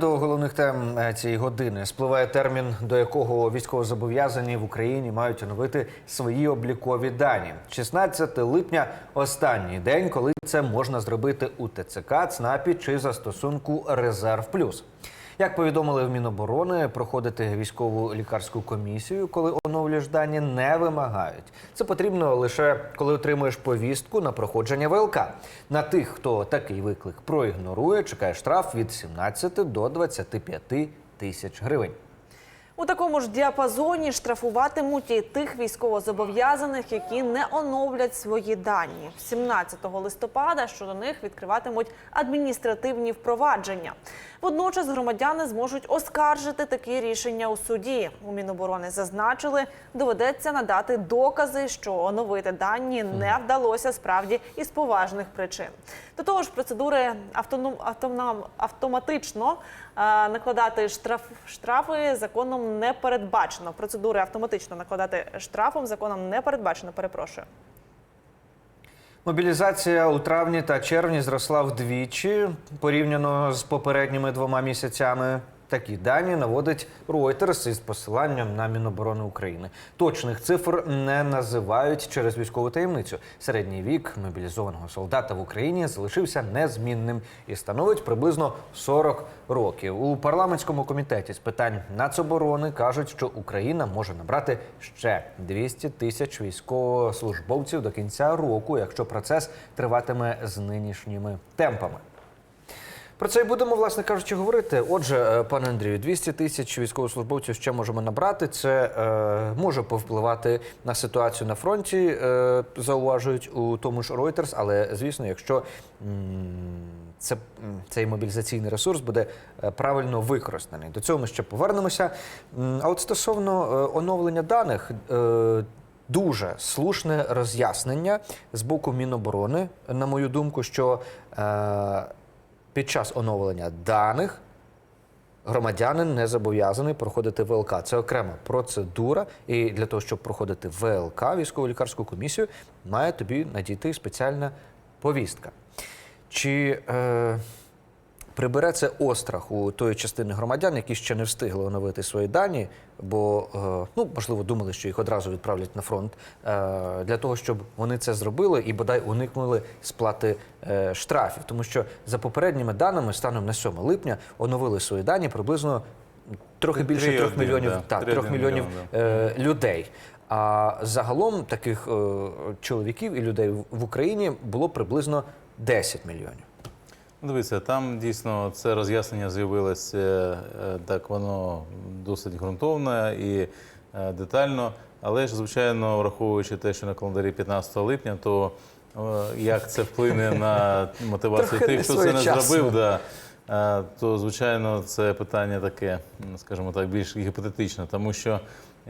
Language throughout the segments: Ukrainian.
До головних тем е, цієї години спливає термін, до якого військовозобов'язані в Україні мають оновити свої облікові дані. 16 липня останній день, коли це можна зробити у ТЦК, ЦНАПі чи застосунку Резерв Плюс. Як повідомили в Міноборони, проходити військову лікарську комісію, коли оновлюєш дані, не вимагають. Це потрібно лише коли отримуєш повістку на проходження ВЛК. На тих, хто такий виклик проігнорує, чекає штраф від 17 до 25 тисяч гривень. У такому ж діапазоні штрафуватимуть і тих військовозобов'язаних, які не оновлять свої дані. 17 листопада щодо них відкриватимуть адміністративні впровадження. Водночас громадяни зможуть оскаржити такі рішення у суді. У Міноборони зазначили, доведеться надати докази, що оновити дані не вдалося справді із поважних причин. До того ж, процедури автоном, автоматично накладати штраф, штрафи законом не передбачено. Процедури автоматично накладати штрафом законом не передбачено. Перепрошую. Мобілізація у травні та червні зросла вдвічі порівняно з попередніми двома місяцями. Такі дані наводить Reuters із посиланням на Міноборони України. Точних цифр не називають через військову таємницю. Середній вік мобілізованого солдата в Україні залишився незмінним і становить приблизно 40 років. У парламентському комітеті з питань нацоборони кажуть, що Україна може набрати ще 200 тисяч військовослужбовців до кінця року, якщо процес триватиме з нинішніми темпами. Про це і будемо, власне кажучи, говорити. Отже, е, пане Андрію, 200 тисяч військовослужбовців ще можемо набрати. Це е, може повпливати на ситуацію на фронті, е, зауважують у тому ж Reuters, але звісно, якщо це, цей мобілізаційний ресурс буде е, правильно використаний. До цього ми ще повернемося. А от стосовно е, оновлення даних. Е, Дуже слушне роз'яснення з боку Міноборони, на мою думку, що е, під час оновлення даних громадянин не зобов'язаний проходити ВЛК. Це окрема процедура. І для того, щоб проходити ВЛК, військово лікарську комісію, має тобі надійти спеціальна повістка. Чи е, прибере це острах у тої частини громадян, які ще не встигли оновити свої дані, бо е, ну можливо думали, що їх одразу відправлять на фронт е, для того, щоб вони це зробили і бодай уникнули сплати е, штрафів, тому що за попередніми даними, станом на 7 липня, оновили свої дані приблизно трохи більше трьох мільйонів да. так, Три трьох мільйонів мільйон, е, людей. А загалом таких чоловіків і людей в Україні було приблизно 10 мільйонів. Дивіться, там дійсно це роз'яснення з'явилося е, так, воно досить ґрунтовне і е, детально. Але ж, звичайно, враховуючи те, що на календарі 15 липня, то е, як це вплине на мотивацію тих, хто це не зробив, да, е, то звичайно це питання таке, скажімо так, більш гіпотетичне, тому що.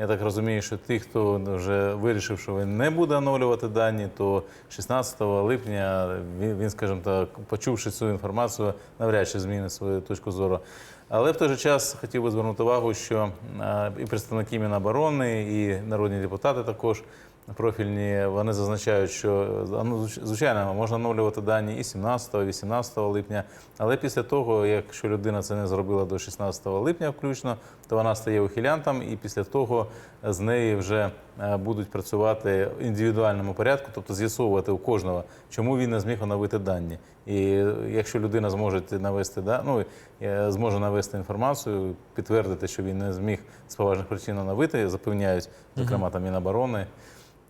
Я так розумію, що тих, хто вже вирішив, що він не буде оновлювати дані, то 16 липня він, він скажімо так, почувши цю інформацію, навряд чи змінить свою точку зору. Але в той же час хотів би звернути увагу, що е, і представники Міноборони, і народні депутати також профільні, вони зазначають, що е, ну, звичайно можна оновлювати дані і 17, і 18 липня. Але після того, якщо людина це не зробила до 16 липня, включно, то вона стає ухилянтом, і після того з неї вже е, будуть працювати в індивідуальному порядку, тобто з'ясовувати у кожного, чому він не зміг оновити дані. І якщо людина зможе навести да, ну, е, зможе навести інформацію, підтвердити, що він не зміг з поважних причин оновити, запевняють, зокрема там Міноборони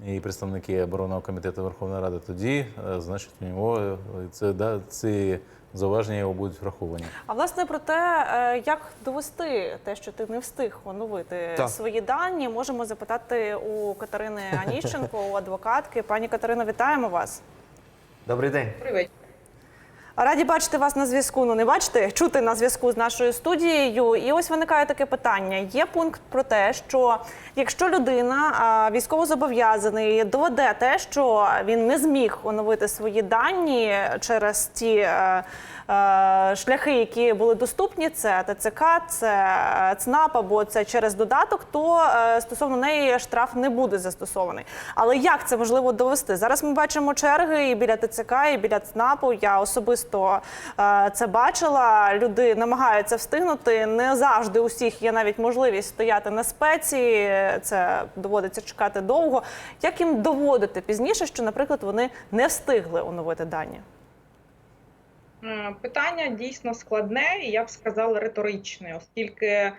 і представники оборонного комітету Верховної Ради, тоді, е, значить, у нього е, це да, ці зауваження його будуть враховані. А власне про те, е, як довести те, що ти не встиг оновити Так. свої дані, можемо запитати у Катерини Аніщенко, у адвокатки. Пані Катерино, вітаємо вас. Добрий день. Раді бачити вас на зв'язку. Ну не бачити, чути на зв'язку з нашою студією. І ось виникає таке питання. Є пункт про те, що якщо людина військовозобов'язаний доведе те, що він не зміг оновити свої дані через ті. Е, шляхи, які були доступні, це ТЦК, це ЦНАП або це через додаток, то е, стосовно неї штраф не буде застосований. Але як це можливо довести? Зараз ми бачимо черги і біля ТЦК, і біля ЦНАПу. Я особисто е, це бачила. Люди намагаються встигнути. Не завжди у всіх є навіть можливість стояти на спеці. Це доводиться чекати довго. Як їм доводити пізніше, що, наприклад, вони не встигли оновити дані? Е, Питання дійсно складне, і я б сказала риторичне, оскільки е,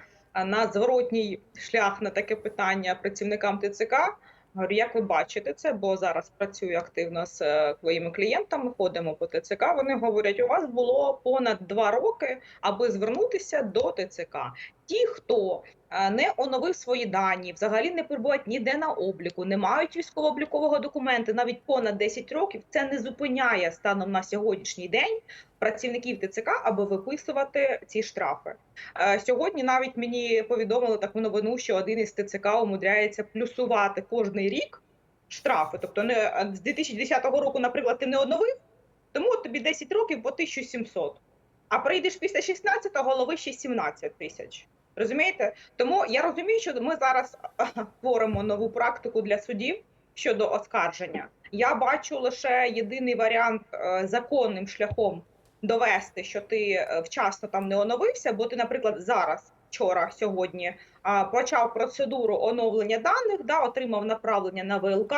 на зворотній шлях на таке питання працівникам ТЦК. Говорю, як ви бачите це, бо зараз працюю активно з е, твоїми клієнтами, ходимо по ТЦК. Вони говорять, у вас було понад два роки, аби звернутися до ТЦК. Ті, хто не оновив свої дані, взагалі не перебувають ніде на обліку, не мають військово-облікового документу навіть понад 10 років. Це не зупиняє станом на сьогоднішній день працівників ТЦК, аби виписувати ці штрафи. Е, Сьогодні навіть мені повідомили таку новину, що один із ТЦК умудряється плюсувати кожний рік штрафи. Тобто, не е, з 2010 року, наприклад, ти не оновив, тому тобі 10 років по 1700. А прийдеш після 16-го, лови ще 17 тисяч. Розумієте? Тому я розумію, що ми зараз творимо нову практику для судів щодо оскарження. Я бачу лише єдиний варіант е, законним шляхом довести, що ти е, вчасно там не оновився, бо ти, наприклад, зараз, вчора, сьогодні почав процедуру оновлення даних, да, отримав направлення на ВЛК,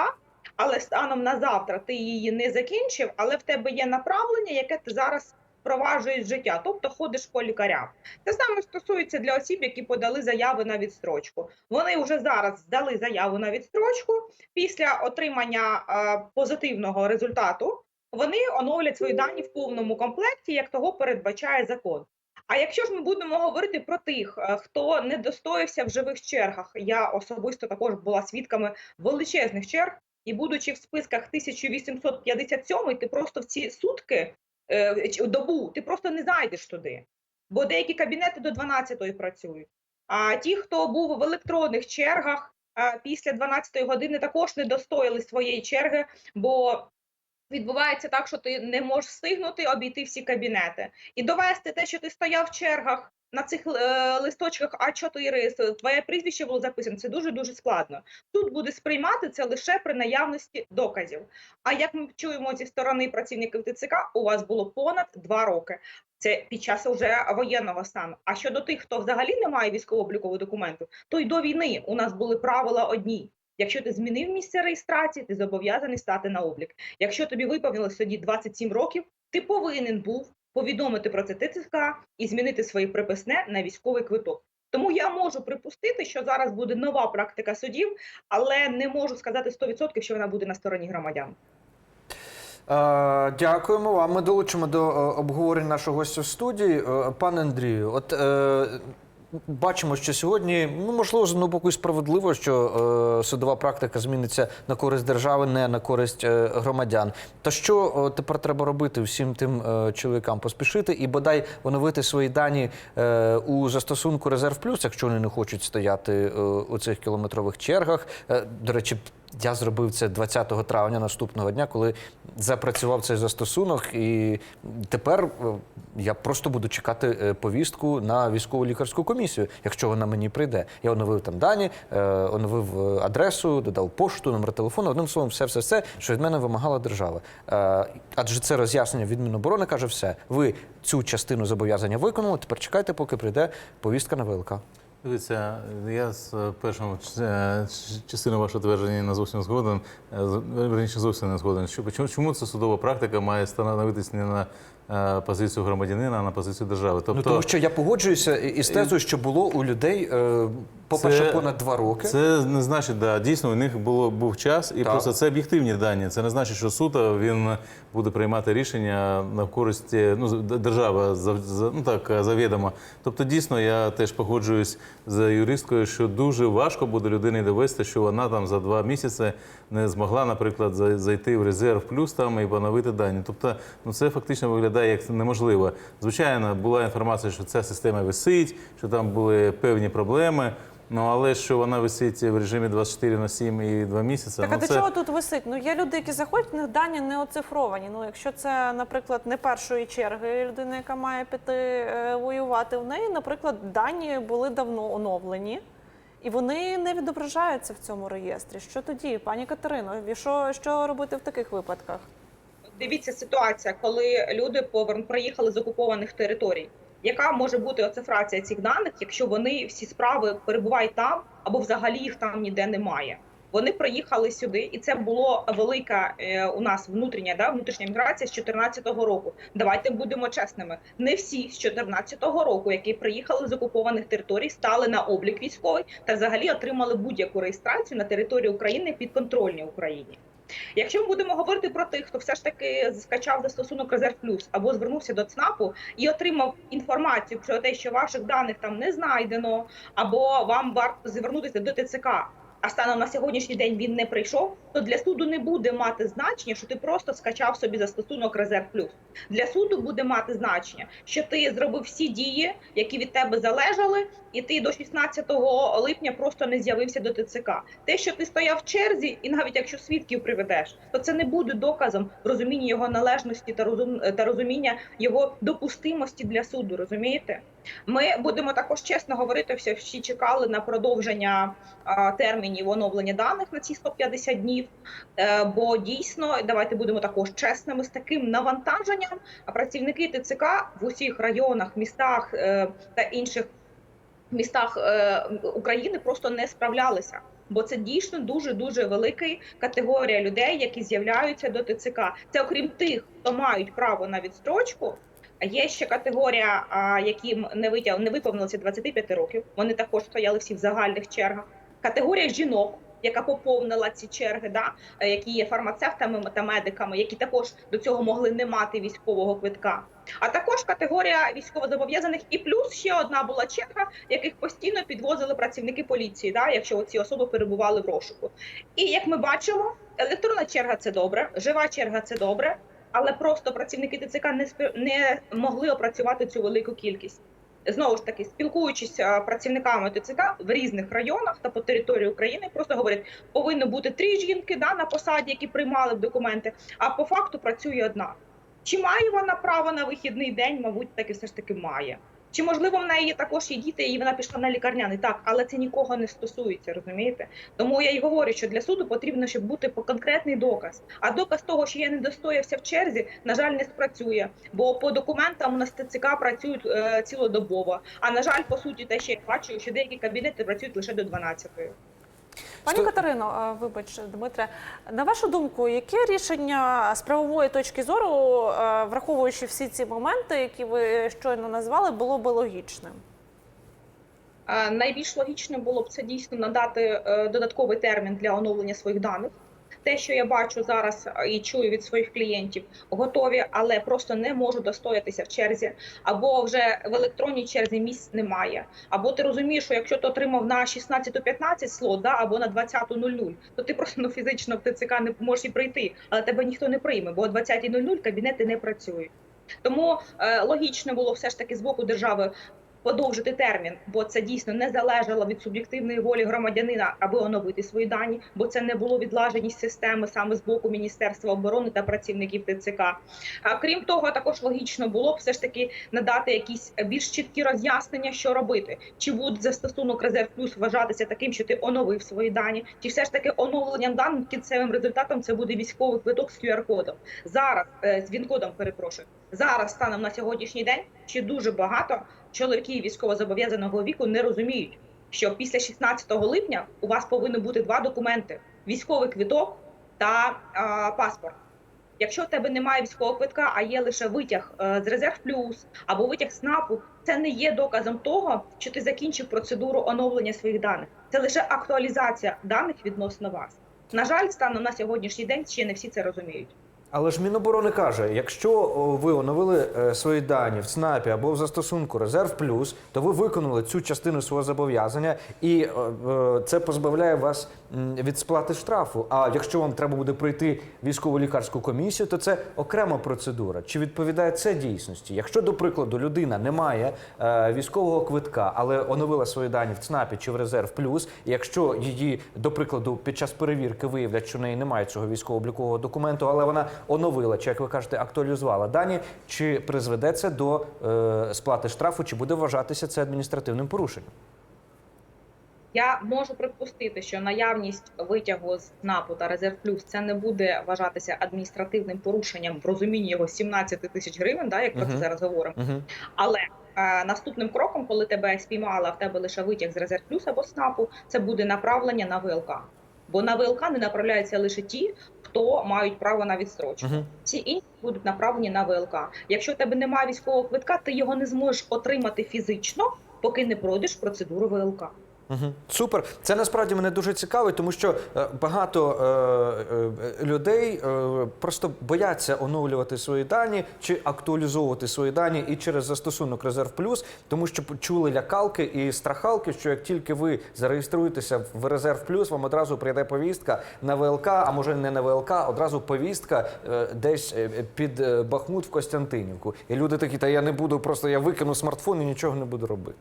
але станом на завтра ти її не закінчив, але в тебе є направлення, яке ти зараз впроваджуєш в життя, тобто ходиш по лікарям. Те саме стосується для осіб, які подали заяви на відстрочку. Вони вже зараз здали заяву на відстрочку. Після отримання е, позитивного результату вони оновлять свої дані в повному комплекті, як того передбачає закон. А якщо ж ми будемо говорити про тих, е, хто не достоївся в живих чергах, я особисто також була свідками величезних черг, і будучи в списках 1857, ти просто в ці сутки добу, ти просто не зайдеш туди. Бо деякі кабінети до 12-ї працюють. А ті, хто був в електронних чергах е, після 12-ї години, також не достояли своєї черги, бо відбувається так, що ти не можеш встигнути обійти всі кабінети і довести те, що ти стояв в чергах. На цих е, листочках А4 твоє прізвище було записано. Це дуже дуже складно. Тут буде сприймати це лише при наявності доказів. А як ми чуємо зі сторони працівників ТЦК, у вас було понад два роки. Це під час уже воєнного стану. А щодо тих, хто взагалі не має військово-облікового документу, то й до війни у нас були правила одні. Якщо ти змінив місце реєстрації, ти зобов'язаний стати на облік. Якщо тобі виповнилось тоді 27 років, ти повинен був повідомити про це ТЦК і змінити своє приписне на військовий квиток. Тому я можу припустити, що зараз буде нова практика судів, але не можу сказати 100%, що вона буде на стороні громадян. Е, Дякуємо вам. Ми долучимо до обговорень нашого гостя в студії. Е, Пане Андрію, от е, бачимо, що сьогодні, ну можливо, з одного боку справедливо, що е, судова практика зміниться на користь держави, не на користь е, громадян. То що е, тепер треба робити всім тим е, чоловікам? Поспішити і бодай оновити свої дані е, у застосунку Резерв Плюс, якщо вони не хочуть стояти е, у цих кілометрових чергах. Е, До речі, я зробив це 20 травня наступного дня, коли запрацював цей застосунок, і тепер е, я просто буду чекати е, повістку на військову лікарську комісію, якщо вона мені прийде. Я оновив там дані, е, оновив адресу, додав пошту, номер телефону. Одним словом, все, все, все, що від мене вимагала держава. Адже це роз'яснення від Міноборони каже, все. Ви цю частину зобов'язання виконали. Тепер чекайте, поки прийде повістка на ВЛК. Дивіться, я з першим е, частиною вашого твердження не зовсім згоден. Е, Верніше зовсім не згоден. Чому, чому ця судова практика має становитись не на е, позицію громадянина, а на позицію держави? Тобто Ну тому що я погоджуюся із тезою, що було у людей, е, по-перше, понад два роки. Це не значить, да, дійсно у них було був час, і Так. просто це об'єктивні дані. Це не значить, що суд він буде приймати рішення на користь ну, держава ну так завідомо. Тобто, дійсно, я теж погоджуюсь з юристкою, що дуже важко буде людині довести, що вона там за два місяці не змогла, наприклад, за- зайти в резерв плюс там і поновити дані. Тобто, ну це фактично виглядає як неможливо. Звичайно, була інформація, що ця система висить, що там були певні проблеми. Ну але що вона висить в режимі 24 на 7 і 2 місяці. Так ну, а до це... чого тут висить? Ну є люди, які заходять, в них дані не оцифровані. Ну якщо це, наприклад, не першої черги людина, яка має піти е, воювати, в неї, наприклад, дані були давно оновлені. І вони не відображаються в цьому реєстрі. Що тоді, пані Катерино? Що, що робити в таких випадках? Дивіться ситуація, коли люди повер... приїхали з окупованих територій. Яка може бути оцифрація цих даних, якщо вони всі справи перебувають там або взагалі їх там ніде немає? Вони приїхали сюди, і це було велика е, у нас внутрішня да, внутрішня міграція з 2014 року. Давайте будемо чесними. Не всі з 2014 року, які приїхали з окупованих територій, стали на облік військовий та взагалі отримали будь-яку реєстрацію на території України підконтрольній Україні. Якщо ми будемо говорити про тих, хто все ж таки скачав застосунок Резерв Плюс або звернувся до ЦНАПу і отримав інформацію про те, що ваших даних там не знайдено, або вам варто звернутися до ТЦК. А станом на сьогоднішній день він не прийшов, то для суду не буде мати значення, що ти просто скачав собі застосунок Резерв Плюс. Для суду буде мати значення, що ти зробив всі дії, які від тебе залежали, і ти до 16 липня просто не з'явився до ТЦК. Те, що ти стояв в черзі, і навіть якщо свідків приведеш, то це не буде доказом розуміння його належності та розум та розуміння його допустимості для суду. Розумієте? Ми будемо також чесно говорити, що всі чекали на продовження термінів оновлення даних на ці 150 днів. Е, бо дійсно, давайте будемо також чесними з таким навантаженням. А працівники ТЦК в усіх районах, містах е, та інших містах е, України просто не справлялися. Бо це дійсно дуже дуже велика категорія людей, які з'являються до ТЦК. Це окрім тих, хто мають право на відстрочку. Є ще категорія, яким не витяг не виповнилося 25 років. Вони також стояли всі в загальних чергах. Категорія жінок, яка поповнила ці черги, да е, які є фармацевтами та медиками, які також до цього могли не мати військового квитка. А також категорія військовозобов'язаних, і плюс ще одна була черга, яких постійно підвозили працівники поліції, да, якщо ці особи перебували в розшуку. І як ми бачимо, електронна черга це добре, жива черга це добре, але просто працівники ТЦК не не могли опрацювати цю велику кількість. Знову ж таки, спілкуючись а, працівниками ТЦК в різних районах та по території України, просто говорять, повинно бути три жінки да, на посаді, які приймали б документи, а по факту працює одна. Чи має вона право на вихідний день? Мабуть, таки все ж таки має. Чи можливо в неї також є діти, і вона пішла на лікарняний? Так, але це нікого не стосується, розумієте? Тому я й говорю, що для суду потрібно, щоб бути по конкретний доказ. А доказ того, що я не достоявся в черзі, на жаль, не спрацює. Бо по документам у нас ТЦК працюють е, цілодобово. А на жаль, по суті, те, що я бачу, що деякі кабінети працюють лише до 12-ї. Пані Сто... Катерино, вибач, Дмитре, на вашу думку, яке рішення з правової точки зору, враховуючи всі ці моменти, які ви щойно назвали, було би логічним? Найбільш логічним було б це дійсно надати е, додатковий термін для оновлення своїх даних. Те, що я бачу зараз е, і чую від своїх клієнтів, готові, але просто не можуть достоятися в черзі, або вже в електронній черзі місць немає. Або ти розумієш, що якщо ти отримав на 16-15 слот, да, або на 20.00, то ти просто ну, фізично в ТЦК не можеш і прийти, але тебе ніхто не прийме, бо о 20.00 кабінети не працюють. Тому е, логічно було все ж таки з боку держави подовжити термін, бо це дійсно не залежало від суб'єктивної волі громадянина, аби оновити свої дані, бо це не було відлаженість системи саме з боку Міністерства оборони та працівників ТЦК. А крім того, також логічно було б все ж таки надати якісь більш чіткі роз'яснення, що робити, чи буде застосунок резерв плюс вважатися таким, що ти оновив свої дані, чи все ж таки оновленням даних кінцевим результатом це буде військовий квиток з QR-кодом. Зараз е, з він-кодом перепрошую. Зараз станом на сьогоднішній день ще дуже багато чоловіків військовозобов'язаного віку не розуміють, що після 16 липня у вас повинні бути два документи: військовий квиток та а, паспорт. Якщо в тебе немає військового квитка, а є лише витяг е, з резерв плюс або витяг СНАПу, це не є доказом того, що ти закінчив процедуру оновлення своїх даних. Це лише актуалізація даних відносно вас. На жаль, станом на сьогоднішній день ще не всі це розуміють. Але ж Міноборони каже, якщо ви оновили е, свої дані в ЦНАПі або в застосунку Резерв Плюс, то ви виконали цю частину свого зобов'язання, і е, е, це позбавляє вас від сплати штрафу. А якщо вам треба буде пройти військово лікарську комісію, то це окрема процедура. Чи відповідає це дійсності? Якщо, до прикладу, людина не має військового квитка, але оновила свої дані в ЦНАПі чи в Резерв Плюс, і якщо її, до прикладу, під час перевірки виявлять, що в неї немає цього військово-облікового документу, але вона оновила, чи як ви кажете, актуалізувала дані, чи призведе це до е, сплати штрафу, чи буде вважатися це адміністративним порушенням? Я можу припустити, що наявність витягу з НАПу та Резерв Плюс це не буде вважатися адміністративним порушенням в розумінні його 17 тисяч гривень, да, як про це Мгм. зараз говоримо. Угу. Але е, наступним кроком, коли тебе спіймали, а в тебе лише витяг з Резерв Плюс або СНАПу, це буде направлення на ВЛК. Бо на ВЛК не направляються лише ті, хто мають право на відстрочку. Угу. Всі інші будуть направлені на ВЛК. Якщо у тебе немає військового квитка, ти його не зможеш отримати фізично, поки не пройдеш процедуру ВЛК. Угу. Супер. Це насправді мене дуже цікавить, тому що е, багато е, е, людей е, просто бояться оновлювати свої дані чи актуалізовувати свої дані і через застосунок Резерв Плюс, тому що чули лякалки і страхалки, що як тільки ви зареєструєтеся в Резерв Плюс, вам одразу прийде повістка на ВЛК, а може не на ВЛК, одразу повістка е, десь е, під Бахмут в Костянтинівку. І люди такі, та я не буду, просто я викину смартфон і нічого не буду робити.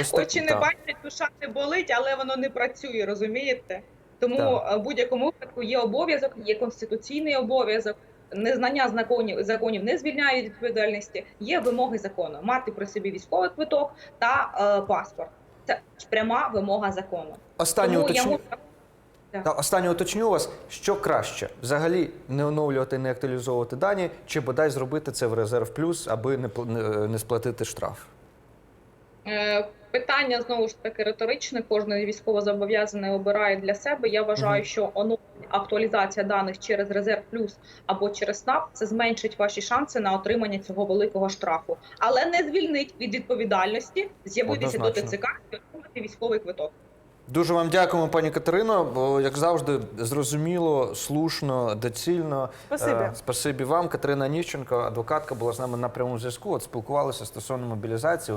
Ось так- Очі не так. бачать, душа не болить, але воно не працює, розумієте? Тому Так. е, в будь-якому випадку є обов'язок, є конституційний обов'язок. Незнання законів законів не звільняє від відповідальності. Є вимоги закону мати при собі військовий квиток та е, паспорт. Це пряма вимога закону. Останнє уточню. можу Та останнє уточню вас, що краще взагалі не оновлювати, не актуалізовувати дані, чи бодай зробити це в резерв плюс, аби не не, не сплатити штраф. Е, Питання знову ж таки риторичне. Кожен військовозобов'язаний обирає для себе. Я вважаю, що оновлення, актуалізація даних через резерв плюс або через СНАП це зменшить ваші шанси на отримання цього великого штрафу, але не звільнить від відповідальності з'явитися до. ТЦК і отримати військовий квиток. Дуже вам дякуємо, пані Катерино. Бо, як завжди, зрозуміло, слушно, доцільно. Спасибі. Е, спасибі вам. Катерина Ніщенко, адвокатка, була з нами на прямому зв'язку. От спілкувалися стосовно мобілізації.